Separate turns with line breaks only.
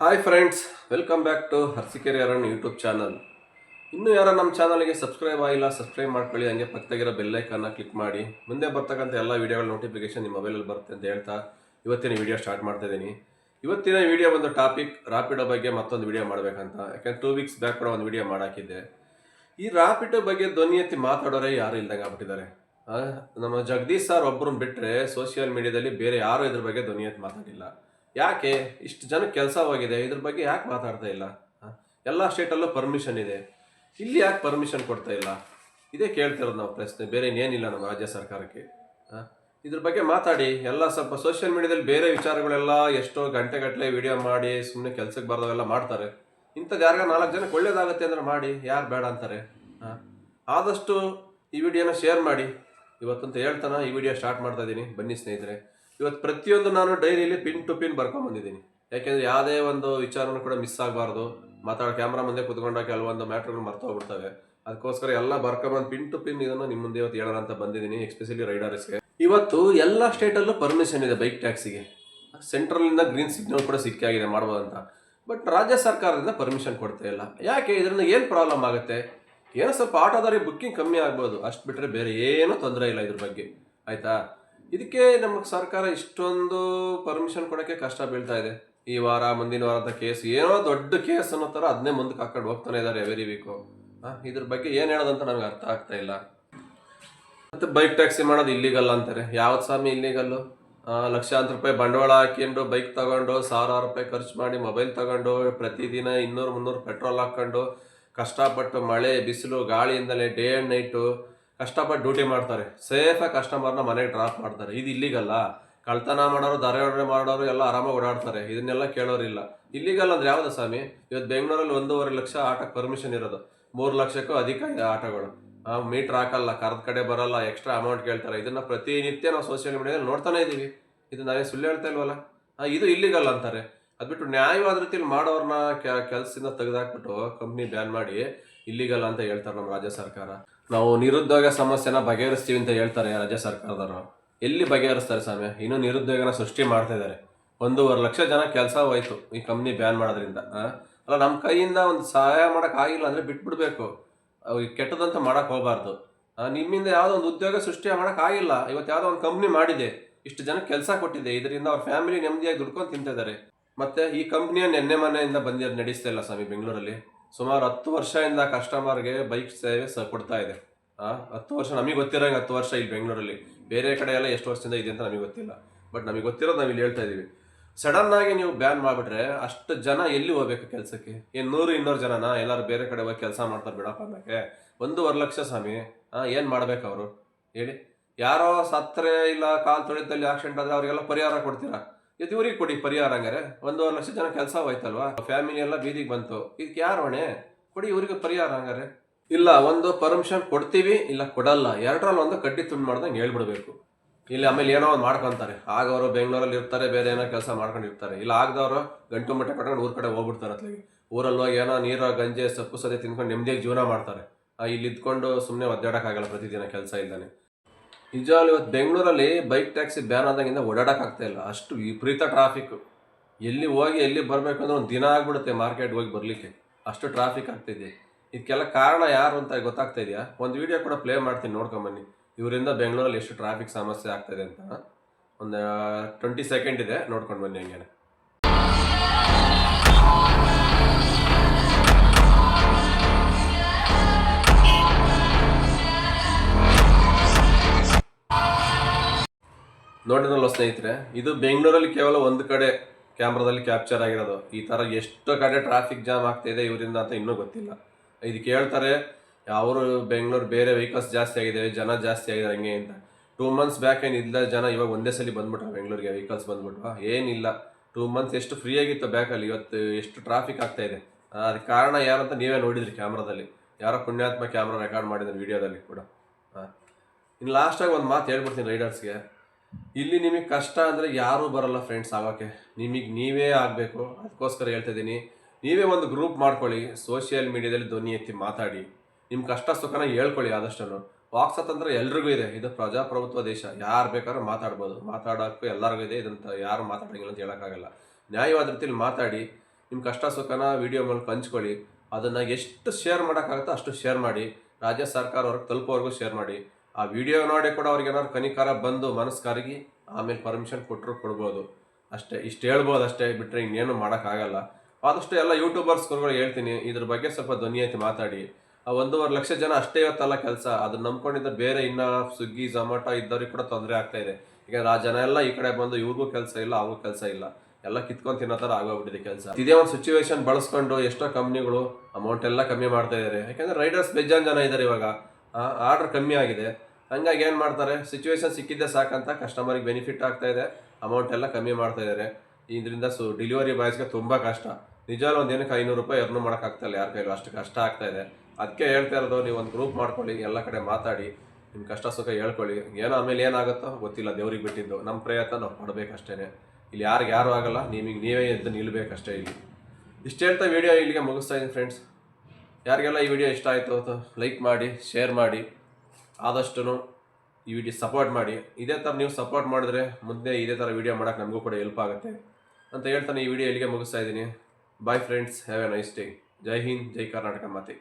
Hi friends welcome back to Harsikere Arun YouTube channel ಇನ್ನೂ ಯಾರು ನಮ್ಮ ಚಾನಲ್ಗೆ ಸಬ್ಸ್ಕ್ರೈಬ್ ಆಗಿಲ್ಲ ಸಬ್ಸ್ಕ್ರೈಬ್ ಮಾಡ್ಕೊಳ್ಳಿ, ಹಂಗೆ ಪಕ್ಕದಾಗಿರೋ ಬೆಲ್ಲೈಕನ್ನ ಕ್ಲಿಕ್ ಮಾಡಿ. ಮುಂದೆ ಬರ್ತಕ್ಕಂಥ ಎಲ್ಲ ವೀಡಿಯೋಗಳ ನೋಟಿಫಿಕೇಶನ್ ನಿಮ್ಮ ಮೊಬೈಲಲ್ಲಿ ಬರುತ್ತೆ ಅಂತ ಹೇಳ್ತಾ ಇವತ್ತಿನ ವಿಡಿಯೋ ಸ್ಟಾರ್ಟ್ ಮಾಡ್ತಾ ಇದ್ದೀನಿ. ಇವತ್ತಿನ ವಿಡಿಯೋ ಒಂದು ಟಾಪಿಕ್ ರಾಪಿಡೋ ಬಗ್ಗೆ ಮತ್ತೊಂದು ವಿಡಿಯೋ ಮಾಡಬೇಕಂತ. ಯಾಕಂದ್ರೆ ಟೂ ವೀಕ್ಸ್ ಬ್ಯಾಕ್ ಕೂಡ ಒಂದು ವಿಡಿಯೋ ಮಾಡಾಕಿದ್ದೆ. ಈ ರಾಪಿಡೋ ಬಗ್ಗೆ ಧ್ವನಿ ಎತ್ತಿ ಮಾತಾಡೋರೇ ಯಾರು ಇಲ್ದಂಗೆ ಆಗ್ಬಿಟ್ಟಿದ್ದಾರೆ. ನಮ್ಮ ಜಗದೀಶ್ ಸರ್ ಒಬ್ಬರನ್ನ ಬಿಟ್ಟರೆ ಸೋಷಿಯಲ್ ಮೀಡಿಯಾದಲ್ಲಿ ಬೇರೆ ಯಾರು ಇದ್ರ ಬಗ್ಗೆ ಧ್ವನಿ ಎತ್ತಿ ಮಾತಾಡಿಲ್ಲ. ಯಾಕೆ ಇಷ್ಟು ಜನಕ್ಕೆ ಕೆಲಸ ಹೋಗಿದೆ? ಇದ್ರ ಬಗ್ಗೆ ಯಾಕೆ ಮಾತಾಡ್ತಾ ಇಲ್ಲ? ಎಲ್ಲ ಸ್ಟೇಟಲ್ಲೂ ಪರ್ಮಿಷನ್ ಇದೆ. ಇಲ್ಲಿ ಯಾಕೆ ಪರ್ಮಿಷನ್ ಕೊಡ್ತಾ ಇಲ್ಲ? ಇದೇ ಕೇಳ್ತಿರೋದು ನಾವು ಪ್ರಶ್ನೆ. ಬೇರೆ ಇನ್ನೇನಿಲ್ಲ ನಮ್ಮ ರಾಜ್ಯ ಸರ್ಕಾರಕ್ಕೆ? ಇದ್ರ ಬಗ್ಗೆ ಮಾತಾಡಿ. ಎಲ್ಲ ಸ್ವಲ್ಪ ಸೋಷಿಯಲ್ ಮೀಡಿಯಾದಲ್ಲಿ ಬೇರೆ ವಿಚಾರಗಳೆಲ್ಲ ಎಷ್ಟೋ ಗಂಟೆಗಟ್ಟಲೆ ವಿಡಿಯೋ ಮಾಡಿ ಸುಮ್ಮನೆ ಕೆಲ್ಸಕ್ಕೆ ಬರ್ದವೆಲ್ಲ ಮಾಡ್ತಾರೆ. ಇಂಥದ್ದು ಯಾರಿಗ ನಾಲ್ಕು ಜನಕ್ಕೆ ಒಳ್ಳೇದಾಗುತ್ತೆ ಅಂದ್ರೆ ಮಾಡಿ. ಯಾರು ಬೇಡ ಅಂತಾರೆ? ಆದಷ್ಟು ಈ ವಿಡಿಯೋನ ಶೇರ್ ಮಾಡಿ. ಇವತ್ತಂತ ಹೇಳ್ತಾನ, ಈ ವಿಡಿಯೋ ಸ್ಟಾರ್ಟ್ ಮಾಡ್ತಾ ಇದ್ದೀನಿ. ಬನ್ನಿ ಸ್ನೇಹಿತರೆ. ಇವತ್ತು ಪ್ರತಿಯೊಂದು ನಾನು ಡೈರಿಯಲ್ಲಿ ಪಿನ್ ಟು ಪಿನ್ ಬರ್ಕೊಂಬಂದಿದ್ದೀನಿ ಯಾಕೆಂದ್ರೆ ಯಾವುದೇ ಒಂದು ವಿಚಾರನೂ ಕೂಡ ಮಿಸ್ ಆಗಬಾರ್ದು. ಮಾತಾಡೋ ಕ್ಯಾಮ್ರಾ ಮುಂದೆ ಕುತ್ಕೊಂಡಾಗ ಕೆಲವೊಂದು ಮ್ಯಾಟ್ರ್ಗಳು ಮರ್ತೋಗ್ಬಿಡ್ತವೆ. ಅದಕ್ಕೋಸ್ಕರ ಎಲ್ಲ ಬರ್ಕೊಂಬಂದು ಪಿನ್ ಟು ಪಿನ್ ಇದನ್ನು ನಿಮ್ಮ ಮುಂದೆ ಇವತ್ತು ಹೇಳೋಣ ಅಂತ ಬಂದಿದ್ದೀನಿ ಎಸ್ಪೆಷಲಿ ರೈಡರ್ಸ್ಗೆ ಇವತ್ತು ಎಲ್ಲ ಸ್ಟೇಟಲ್ಲೂ ಪರ್ಮಿಷನ್ ಇದೆ ಬೈಕ್ ಟ್ಯಾಕ್ಸಿಗೆ ಸೆಂಟ್ರಲಿಂದ ಗ್ರೀನ್ ಸಿಗ್ನಲ್ ಕೂಡ ಸಿಕ್ಕಾಗಿದೆ ಮಾಡ್ಬೋದಂತ. ಬಟ್ ರಾಜ್ಯ ಸರ್ಕಾರದಿಂದ ಪರ್ಮಿಷನ್ ಕೊಡ್ತಾ ಇಲ್ಲ. ಯಾಕೆ? ಇದರಿಂದ ಏನು ಪ್ರಾಬ್ಲಮ್ ಆಗುತ್ತೆ? ಏನೋ ಸ್ವಲ್ಪ ಆಟೋದವ್ರಿಗೆ ಬುಕ್ಕಿಂಗ್ ಕಮ್ಮಿ ಆಗ್ಬೋದು. ಅಷ್ಟು ಬಿಟ್ಟರೆ ಬೇರೆ ಏನೂ ತೊಂದರೆ ಇಲ್ಲ ಇದ್ರ ಬಗ್ಗೆ. ಆಯ್ತಾ? ಇದಕ್ಕೆ ನಮಗೆ ಸರ್ಕಾರ ಇಷ್ಟೊಂದು ಪರ್ಮಿಷನ್ ಕೊಡೋಕ್ಕೆ ಕಷ್ಟ ಬೀಳ್ತಾ ಇದೆ. ಈ ವಾರ, ಮುಂದಿನ ವಾರ ಅಂತ ಕೇಸ್, ಏನೋ ದೊಡ್ಡ ಕೇಸ್ ಅನ್ನೋ ಥರ ಅದನ್ನೇ ಮುಂದಕ್ಕೆ ಹಾಕೊಂಡು ಹೋಗ್ತಾನೆ ಇದ್ದಾರೆ ಎವರಿ ವೀಕು ಇದ್ರ ಬಗ್ಗೆ ಏನು ಹೇಳೋದಂತ ನನಗೆ ಅರ್ಥ ಆಗ್ತಾ ಇಲ್ಲ. ಮತ್ತೆ ಬೈಕ್ ಟ್ಯಾಕ್ಸಿ ಮಾಡೋದು ಇಲ್ಲಿಗಲ್ಲ ಅಂತಾರೆ. ಯಾವ್ದು ಸ್ವಾಮಿ ಇಲ್ಲಿಗಲ್ಲು ಲಕ್ಷಾಂತರ ರೂಪಾಯಿ ಬಂಡವಾಳ ಹಾಕೊಂಡು ಬೈಕ್ ತಗೊಂಡು, ಸಾವಿರಾರು ರೂಪಾಯಿ ಖರ್ಚು ಮಾಡಿ ಮೊಬೈಲ್ ತಗೊಂಡು, ಪ್ರತಿದಿನ ಇನ್ನೂರು ಮುನ್ನೂರು ಪೆಟ್ರೋಲ್ ಹಾಕೊಂಡು ಕಷ್ಟಪಟ್ಟು ಮಳೆ, ಬಿಸಿಲು, ಗಾಳಿಯಿಂದಲೇ ಡೇ ಆ್ಯಂಡ್ ನೈಟು ಕಷ್ಟಪಟ್ಟು ಡ್ಯೂಟಿ ಮಾಡ್ತಾರೆ. ಸೇಫಾಗಿ ಕಸ್ಟಮರ್ನ ಮನೆಗೆ ಡ್ರಾಪ್ ಮಾಡ್ತಾರೆ. ಇದು ಇಲ್ಲಿಗಲ್ಲ ಕಳ್ತನ ಮಾಡೋರು ಧಾರವಾಡ ಮಾಡೋರು ಎಲ್ಲ ಆರಾಮಾಗಿ ಓಡಾಡ್ತಾರೆ. ಇದನ್ನೆಲ್ಲ ಕೇಳೋರಿಲ್ಲ. ಇಲ್ಲಿಗಲ್ಲ ಅಂದ್ರೆ ಯಾವ್ದು ಸ್ವಾಮಿ? ಇವತ್ತು ಬೆಂಗಳೂರಲ್ಲಿ ಒಂದೂವರೆ ಲಕ್ಷ ಆಟಕ್ಕೆ ಪರ್ಮಿಷನ್ ಇರೋದು. ಮೂರು ಲಕ್ಷಕ್ಕೂ ಅಧಿಕ ಇದೆ ಆಟೋಗಳು. ಮೀಟ್ರ್ ಹಾಕಲ್ಲ, ಕರ್ದ ಕಡೆ ಬರಲ್ಲ ಎಕ್ಸ್ಟ್ರಾ ಅಮೌಂಟ್ ಕೇಳ್ತಾರೆ. ಇದನ್ನ ಪ್ರತಿನಿತ್ಯ ನಾವು ಸೋಷಿಯಲ್ ಮೀಡಿಯಾದಲ್ಲಿ ನೋಡ್ತಾನೆ ಇದೀವಿ ಇದು ನಾವೇ ಸುಳ್ಳು ಹೇಳ್ತಾ ಇಲ್ವಲ್ಲ? ಇದು ಇಲ್ಲಿಗಲ್ಲ ಅಂತಾರೆ. ಅದ್ಬಿಟ್ಟು ನ್ಯಾಯವಾದ ರೀತಿಯಲ್ಲಿ ಮಾಡೋರ್ನ ಕೆಲಸದಿಂದ ತೆಗೆದಾಕ್ಬಿಟ್ಟು ಕಂಪ್ನಿ ಬ್ಯಾನ್ ಮಾಡಿ ಇಲ್ಲಿಗಲ್ಲ ಅಂತ ಹೇಳ್ತಾರೆ ನಮ್ಮ ರಾಜ್ಯ ಸರ್ಕಾರ. ನಾವು ನಿರುದ್ಯೋಗ ಸಮಸ್ಯೆನ ಬಗೆಹರಿಸ್ತೀವಿ ಅಂತ ಹೇಳ್ತಾರೆ ರಾಜ್ಯ ಸರ್ಕಾರದವರು. ಎಲ್ಲಿ ಬಗೆಹರಿಸ್ತಾರೆ ಸ್ವಾಮಿ? ಇನ್ನೂ ನಿರುದ್ಯೋಗನ ಸೃಷ್ಟಿ ಮಾಡ್ತಾ ಇದ್ದಾರೆ. ಒಂದೂವರೆ ಲಕ್ಷ ಜನ ಕೆಲಸ ಹೋಯ್ತು ಈ ಕಂಪ್ನಿ ಬ್ಯಾನ್ ಮಾಡೋದ್ರಿಂದ ಅಲ್ಲ ನಮ್ಮ ಕೈಯಿಂದ ಒಂದು ಸಹಾಯ ಮಾಡೋಕ್ಕಾಗಿಲ್ಲ ಅಂದ್ರೆ ಬಿಟ್ಬಿಡ್ಬೇಕು. ಕೆಟ್ಟದಂತ ಮಾಡಕ್ ಹೋಗಬಾರ್ದು. ನಿಮ್ಮಿಂದ ಯಾವುದೋ ಒಂದು ಉದ್ಯೋಗ ಸೃಷ್ಟಿ ಮಾಡೋಕ್ಕಾಗಿಲ್ಲ ಇವತ್ತು ಯಾವುದೋ ಒಂದು ಕಂಪ್ನಿ ಮಾಡಿದೆ. ಇಷ್ಟು ಜನ ಕೆಲಸ ಕೊಟ್ಟಿದೆ. ಇದರಿಂದ ಅವ್ರ ಫ್ಯಾಮಿಲಿ ನೆಮ್ಮದಿಯಾಗಿ ದುಡ್ಕೊಂಡು ತಿಂತಿದ್ದಾರೆ ಮತ್ತೆ ಈ ಕಂಪ್ನಿಯ ನೆನ್ನೆ ಮನೆಯಿಂದ ಬಂದಿರೋದು ನಡೆಸ್ತಾ ಇಲ್ಲ ಸ್ವಾಮಿ ಬೆಂಗಳೂರಲ್ಲಿ. ಸುಮಾರು ಹತ್ತು ವರ್ಷದಿಂದ ಕಸ್ಟಮರ್ಗೆ ಬೈಕ್ ಸೇವೆ ಸ ಕೊಡ್ತಾ ಇದೆ. ಹತ್ತು ವರ್ಷ ನಮಗೆ ಗೊತ್ತಿರೋಂಗೆ ಹತ್ತು ವರ್ಷ ಇಲ್ಲಿ ಬೆಂಗಳೂರಲ್ಲಿ. ಬೇರೆ ಕಡೆ ಎಲ್ಲ ಎಷ್ಟು ವರ್ಷದಿಂದ ಇದೆ ಅಂತ ನಮಗೆ ಗೊತ್ತಿಲ್ಲ. ಬಟ್ ನಮಗೆ ಗೊತ್ತಿರೋದು ನಾವು ಇಲ್ಲಿ ಹೇಳ್ತಾ ಇದ್ದೀವಿ ಸಡನ್ ಆಗಿ ನೀವು ಬ್ಯಾನ್ ಮಾಡಿಬಿಟ್ರೆ ಅಷ್ಟು ಜನ ಎಲ್ಲಿ ಹೋಗ್ಬೇಕು ಕೆಲಸಕ್ಕೆ? ಏನು ನೂರು, ಇನ್ನೂರು ಜನನ? ಎಲ್ಲರೂ ಬೇರೆ ಕಡೆ ಹೋಗಿ ಕೆಲಸ ಮಾಡ್ತಾರೆ ಬಿಡಪ್ಪ ಅನ್ನಕ್ಕೆ ಒಂದೂವರೆ ಲಕ್ಷ ಸ್ವಾಮಿ. ಏನು ಮಾಡ್ಬೇಕು ಅವರು? ಹೇಳಿ. ಯಾರೋ ಸತ್ತರೆ ಇಲ್ಲ, ಕಾಲು ತೊಳಿತಲ್ಲಿ ಆಕ್ಸಿಡೆಂಟ್ ಆದರೆ ಅವರಿಗೆಲ್ಲ ಪರಿಹಾರ ಕೊಡ್ತೀರಾ? ಇದು ಇವ್ರಿಗೆ ಕೊಡಿ ಪರಿಹಾರ ಹಂಗಾರೆ. ಒಂದೂವರೆ ಲಕ್ಷ ಜನ ಕೆಲಸ ಹೋಯ್ತಲ್ವಾ? ಫ್ಯಾಮಿಲಿ ಎಲ್ಲ ಬೀದಿಗೆ ಬಂತು. ಇದಕ್ಕೆ ಯಾರು ಹೊಣೆ? ಕೊಡಿ ಇವ್ರಿಗೆ ಪರಿಹಾರ ಹಂಗಾರೆ. ಇಲ್ಲ, ಒಂದು ಪರ್ಮಿಷನ್ ಕೊಡ್ತೀವಿ, ಇಲ್ಲ ಕೊಡಲ್ಲ. ಎರಡರಲ್ಲಿ ಒಂದು ಕಡ್ಡಿ ತುಂಡು ಮಾಡ್ದಂಗೆ ಹೇಳ್ಬಿಡ್ಬೇಕು. ಇಲ್ಲಿ ಆಮೇಲೆ ಏನೋ ಒಂದು ಮಾಡ್ಕೊಂತಾರೆ. ಆಗವರು ಬೆಂಗಳೂರಲ್ಲಿ ಇರ್ತಾರೆ, ಬೇರೆ ಏನೋ ಕೆಲಸ ಮಾಡ್ಕೊಂಡಿರ್ತಾರೆ ಇಲ್ಲ ಆಗದವರು ಗಂಟು ಮಟ್ಟ ಕಟ್ಕೊಂಡು ಊರ್ ಕಡೆ ಹೋಗ್ಬಿಡ್ತಾರೆ ಅದ್ರಲ್ಲಿ ಊರಲ್ಲಿ ಹೋಗಿ ಏನೋ ನೀರು, ಗಂಜೆ, ಸೊಪ್ಪು ಸದೆ ತಿನ್ಕೊಂಡು ನೆಮ್ಮದಿಯಾಗಿ ಜೀವನ ಮಾಡ್ತಾರೆ. ಇಲ್ಲಿ ಇದ್ಕೊಂಡು ಸುಮ್ಮನೆ ಒದ್ದಾಡೋಕ್ಕಾಗಲ್ಲ ಪ್ರತಿದಿನ ಕೆಲಸ ಇಲ್ದಾನೆ. ನಿಜವಾಗ್ಲೂ ಇವತ್ತು ಬೆಂಗಳೂರಲ್ಲಿ ಬೈಕ್ ಟ್ಯಾಕ್ಸಿ ಬ್ಯಾನ್ ಆದಾಗಿಂದ ಓಡಾಡೋಕ್ಕಾಗ್ತಾ ಇಲ್ಲ. ಅಷ್ಟು ವಿಪರೀತ ಟ್ರಾಫಿಕ್ ಎಲ್ಲಿ ಹೋಗಿ ಎಲ್ಲಿ ಬರಬೇಕು ಅಂದ್ರೆ ಒಂದು ದಿನ ಆಗ್ಬಿಡುತ್ತೆ ಮಾರ್ಕೆಟ್ ಹೋಗಿ ಬರಲಿಕ್ಕೆ. ಅಷ್ಟು ಟ್ರಾಫಿಕ್ ಆಗ್ತಿದೆ ಇದಕ್ಕೆಲ್ಲ ಕಾರಣ ಯಾರು ಅಂತ ಗೊತ್ತಾಗ್ತಾ ಇದೆಯಾ? ಒಂದು ವಿಡಿಯೋ ಕೂಡ ಪ್ಲೇ ಮಾಡ್ತೀನಿ ನೋಡ್ಕೊಂಬನ್ನಿ ಇವರಿಂದ ಬೆಂಗಳೂರಲ್ಲಿ ಎಷ್ಟು ಟ್ರಾಫಿಕ್ ಸಮಸ್ಯೆ ಆಗ್ತಿದೆ ಅಂತ. ಒಂದು ಟ್ವೆಂಟಿ ಸೆಕೆಂಡ್ ಇದೆ, ನೋಡ್ಕೊಂಡು ಬನ್ನಿ ಹಂಗೇನೆ. ನೋಡಿದ್ರಲ್ಲ ಸ್ನೇಹಿತರೆ, ಇದು ಬೆಂಗಳೂರಲ್ಲಿ ಕೇವಲ ಒಂದು ಕಡೆ ಕ್ಯಾಮ್ರಾದಲ್ಲಿ ಕ್ಯಾಪ್ಚರ್ ಆಗಿರೋದು. ಈ ಥರ ಎಷ್ಟು ಕಡೆ ಟ್ರಾಫಿಕ್ ಜಾಮ್ ಆಗ್ತಾಯಿದೆ ಇವರಿಂದ ಅಂತ ಇನ್ನೂ ಗೊತ್ತಿಲ್ಲ. ಇದು ಕೇಳ್ತಾರೆ ಅವರು ಬೆಂಗಳೂರು ಬೇರೆ ವೆಹಿಕಲ್ಸ್ ಜಾಸ್ತಿ ಆಗಿದೆ ಜನ ಜಾಸ್ತಿ ಆಗಿದೆ ಹಂಗೆ ಅಂತ. ಟೂ ಮಂತ್ಸ್ ಬ್ಯಾಕ್ ಏನು ಇಲ್ಲ ಜನ ಇವಾಗ ಒಂದೇ ಸಲ ಬಂದ್ಬಿಟ್ರ, ಬೆಂಗಳೂರಿಗೆ ವೆಹಿಕಲ್ಸ್ ಬಂದ್ಬಿಟ್ವಾ ಏನಿಲ್ಲ. ಟೂ ಮಂತ್ಸ್ ಎಷ್ಟು ಫ್ರೀ ಆಗಿತ್ತು ಬ್ಯಾಕಲ್ಲಿ ಇವತ್ತು ಎಷ್ಟು ಟ್ರಾಫಿಕ್ ಆಗ್ತಾ ಇದೆ. ಅದಕ್ಕೆ ಕಾರಣ ಯಾರಂತ ನೀವೇ ನೋಡಿದ್ರಿ ಕ್ಯಾಮ್ರಾದಲ್ಲಿ. ಯಾರೋ ಪುಣ್ಯಾತ್ಮ ಕ್ಯಾಮ್ರಾ ರೆಕಾರ್ಡ್ ಮಾಡಿದ್ರು ವಿಡಿಯೋದಲ್ಲಿ ಕೂಡ. ಹಾಂ ಇನ್ನು ಲಾಸ್ಟಾಗಿ ಒಂದು ಮಾತು ಹೇಳ್ಬಿಡ್ತೀನಿ ರೈಡರ್ಸ್ಗೆ. ಇಲ್ಲಿ ನಿಮಗೆ ಕಷ್ಟ ಅಂದರೆ ಯಾರೂ ಬರಲ್ಲ ಫ್ರೆಂಡ್ಸ್ ಆಗೋಕ್ಕೆ ನಿಮಗೆ ನೀವೇ ಆಗಬೇಕು. ಅದಕ್ಕೋಸ್ಕರ ಹೇಳ್ತಾ ಇದ್ದೀನಿ. ನೀವೇ ಒಂದು ಗ್ರೂಪ್ ಮಾಡ್ಕೊಳ್ಳಿ. ಸೋಷಿಯಲ್ ಮೀಡಿಯಾದಲ್ಲಿ ಧ್ವನಿ ಎತ್ತಿ ಮಾತಾಡಿ. ನಿಮ್ಮ ಕಷ್ಟ ಸುಖನ ಹೇಳ್ಕೊಳ್ಳಿ ಆದಷ್ಟು ವಾಕ್ಸತ್ತಂದ್ರೆ ಎಲ್ರಿಗೂ ಇದೆ. ಇದು ಪ್ರಜಾಪ್ರಭುತ್ವ ದೇಶ. ಯಾರು ಬೇಕಾದ್ರೂ ಮಾತಾಡ್ಬೋದು. ಮಾತಾಡೋಕ್ಕೂ ಎಲ್ಲರಿಗೂ ಇದೆ. ಇದಂತ ಯಾರು ಮಾತಾಡಂಗಿಲ್ಲ ಅಂತ ಹೇಳೋಕ್ಕಾಗಲ್ಲ. ನ್ಯಾಯವಾದ ರೀತಿಯಲ್ಲಿ ಮಾತಾಡಿ. ನಿಮ್ಮ ಕಷ್ಟ ಸುಖನ ವಿಡಿಯೋ ಮೂಲಕ ಹಂಚ್ಕೊಳ್ಳಿ. ಅದನ್ನು ಎಷ್ಟು ಶೇರ್ ಮಾಡೋಕ್ಕಾಗುತ್ತೋ ಅಷ್ಟು ಶೇರ್ ಮಾಡಿ. ರಾಜ್ಯ ಸರ್ಕಾರ ಅವ್ರಿಗೆ ತಲುಪೋವರೆಗೂ ಶೇರ್ ಮಾಡಿ. ಆ ವಿಡಿಯೋ ನೋಡಿ ಕೂಡ ಅವ್ರಿಗೆ ಏನಾದ್ರು ಕನಿಕಾರ ಬಂದು ಮನಸ್ಸು ಕರಗಿ ಆಮೇಲೆ ಪರ್ಮಿಷನ್ ಕೊಟ್ಟರು ಕೊಡ್ಬೋದು. ಅಷ್ಟೇ, ಇಷ್ಟು ಹೇಳ್ಬೋದು ಅಷ್ಟೇ ಬಿಟ್ಟರೆ ಇನ್ನೇನು ಮಾಡೋಕ್ಕಾಗಲ್ಲ ಆದಷ್ಟು ಎಲ್ಲ ಯೂಟ್ಯೂಬರ್ಸ್ಗಳು ಹೇಳ್ತೀನಿ, ಇದ್ರ ಬಗ್ಗೆ ಸ್ವಲ್ಪ ಧ್ವನಿ ಐತಿ ಮಾತಾಡಿ. ಆ ಒಂದೂವರೆ ಲಕ್ಷ ಜನ ಅಷ್ಟೇ ಇವತ್ತಲ್ಲ ಕೆಲಸ ಅದನ್ನ ನಂಬ್ಕೊಂಡಿದ್ದ ಬೇರೆ ಇನ್ನ ಸ್ವಿಗ್ಗಿ ಝೊಮ್ಯಾಟೊ ಇದ್ದವ್ರಿಗೆ ಕೂಡ ತೊಂದರೆ ಆಗ್ತಾ ಇದೆ. ಈಗ ಆ ಜನ ಎಲ್ಲ ಈ ಕಡೆ ಬಂದು ಇವ್ರಿಗೂ ಕೆಲಸ ಇಲ್ಲ, ಅವ್ರಿಗೂ ಕೆಲಸ ಇಲ್ಲ. ಎಲ್ಲ ಕಿತ್ಕೊಂಡು ತಿನ್ನೋ ಥರ ಆಗೋಗ್ಬಿಟ್ಟಿದೆ ಕೆಲಸ. ಇದೇ ಒಂದು ಸಿಚುವೇಶನ್ ಬಳಸ್ಕೊಂಡು ಎಷ್ಟೋ ಕಂಪ್ನಿಗಳು ಅಮೌಂಟ್ ಎಲ್ಲ ಕಮ್ಮಿ ಮಾಡ್ತಾ ಇದ್ದಾರೆ ಯಾಕಂದ್ರೆ ರೈಡರ್ಸ್ ಬೇಜಾನ್ ಜನ ಇದ್ದಾರೆ ಇವಾಗ. ಆರ್ಡರ್ ಕಮ್ಮಿ ಆಗಿದೆ. ಹಂಗಾಗಿ ಏನು ಮಾಡ್ತಾರೆ? ಸಿಚುವೇಶನ್ ಸಿಕ್ಕಿದ್ದೆ ಸಾಕಂತ ಕಸ್ಟಮರಿಗೆ ಬೆನಿಫಿಟ್ ಆಗ್ತಾ ಇದೆ. ಅಮೌಂಟ್ ಎಲ್ಲ ಕಮ್ಮಿ ಮಾಡ್ತಾ ಇದ್ದಾರೆ ಇದರಿಂದ ಸೊ ಡೆಲಿವರಿ ಬಾಯ್ಸ್ಗೆ ತುಂಬ ಕಷ್ಟ. ನಿಜವಾಗ್ಲೂ ಒಂದು ದಿನಕ್ಕೆ ಐನೂರು ರೂಪಾಯಿ ಎರಡು ಮಾಡೋಕ್ಕಾಗ್ತಾ ಇಲ್ಲ. ಯಾರ ಕೈಲೂ ಅಷ್ಟು ಕಷ್ಟ ಆಗ್ತಾ ಇದೆ. ಅದಕ್ಕೆ ಹೇಳ್ತಾ ಇರೋದು, ನೀವು ಒಂದು ಗ್ರೂಪ್ ಮಾಡ್ಕೊಳ್ಳಿ, ಎಲ್ಲ ಕಡೆ ಮಾತಾಡಿ ನಿಮ್ಮ ಕಷ್ಟ ಸುಖ ಹೇಳ್ಕೊಳ್ಳಿ. ಏನೋ ಆಮೇಲೆ ಏನಾಗುತ್ತೋ ಗೊತ್ತಿಲ್ಲ, ದೇವ್ರಿಗೆ ಬಿಟ್ಟಿದ್ದು. ನಮ್ಮ ಪ್ರಯತ್ನ ನಾವು ಪಡಬೇಕಷ್ಟೇ ಇಲ್ಲಿ ಯಾರಿಗೆ ಯಾರು ಆಗಲ್ಲ, ನಿಮಗೆ ನೀವೇ ಎದ್ದು ನಿಲ್ಲಬೇಕಷ್ಟೇ ಇಲ್ಲಿ. ಇಷ್ಟು ಹೇಳ್ತಾ ವಿಡಿಯೋ ಇಲ್ಲಿಗೆ ಮುಗಿಸ್ತಾ ಇದ್ದೀನಿ ಫ್ರೆಂಡ್ಸ್ ಯಾರಿಗೆಲ್ಲ ಈ ವಿಡಿಯೋ ಇಷ್ಟ ಆಯಿತು ಲೈಕ್ ಮಾಡಿ ಶೇರ್ ಮಾಡಿ ಆದಷ್ಟು ಈ ವಿಡಿಯೋ ಸಪೋರ್ಟ್ ಮಾಡಿ. ಇದೇ ಥರ ನೀವು ಸಪೋರ್ಟ್ ಮಾಡಿದ್ರೆ ಮುಂದೆ ಇದೇ ಥರ ವಿಡಿಯೋ ಮಾಡೋಕ್ಕೆ ನಮಗೂ ಕೂಡ ಹೆಲ್ಪ್ ಆಗುತ್ತೆ. ಅಂತ ಹೇಳ್ತಾನೆ ಈ ವಿಡಿಯೋ ಇಲ್ಲಿಗೆ ಮುಗಿಸ್ತಾ ಇದ್ದೀನಿ. Bye friends have a nice day ಜೈ ಹಿಂದ್, ಜೈ ಕರ್ನಾಟಕ ಮಾತೆ.